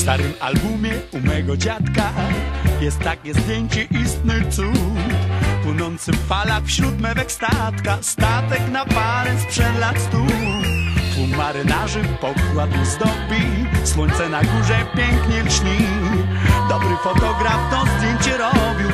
starym albumie u mego dziadka jest takie zdjęcie istny cud. Płynący w falach wśród mewek statka, statek na parę sprzed lat stu. Marynarzy pokład zdobi, słońce na górze pięknie lśni. Dobry fotograf to zdjęcie robił,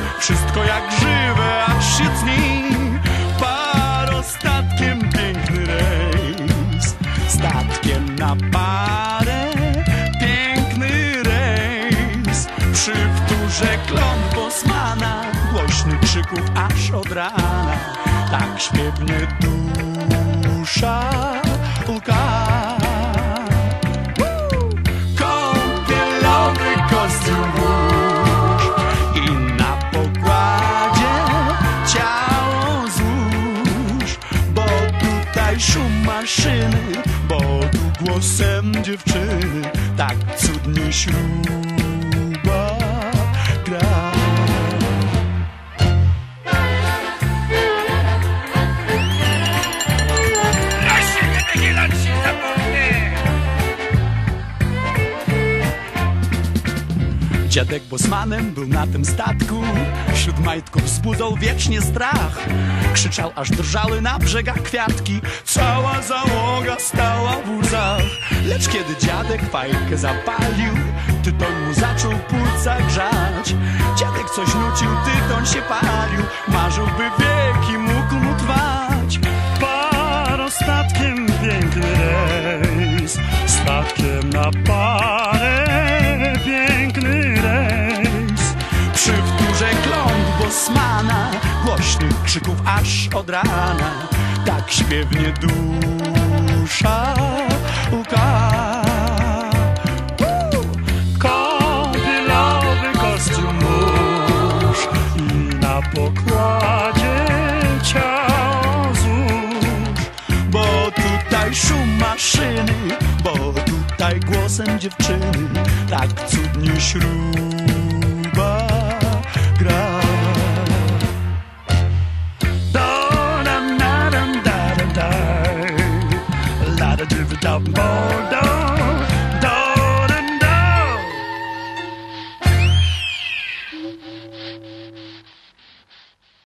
wtórze klon Bosmana, głośnych krzyków aż od rana, tak śpiewnie dusza łka. Kąpielowy kostium włóż i na pokładzie ciało złóż, bo tutaj szum maszyny, bo tu głosem dziewczyny tak cudnie śruba Dziadek bosmanem był na tym statku. Wśród majtków wzbudzał wiecznie strach. Krzyczał aż drżały na brzegach kwiatki. Cała załoga stała w łzach. Lecz kiedy dziadek fajkę zapalił Tytoń mu zaczął płuca grzać Dziadek coś nucił, tytoń się palił. Marzył, by wieki mógł mu trwać. Parostatkiem piękny rejs. Statkiem na parę Głośnych krzyków aż od rana. Tak śpiewnie dusza Woo! Kąpielowy kostium mórz I na pokładzie ciało złóż Bo tutaj szum maszyny Bo tutaj głosem dziewczyny Tak cudnie śruba Silverdoubt and down.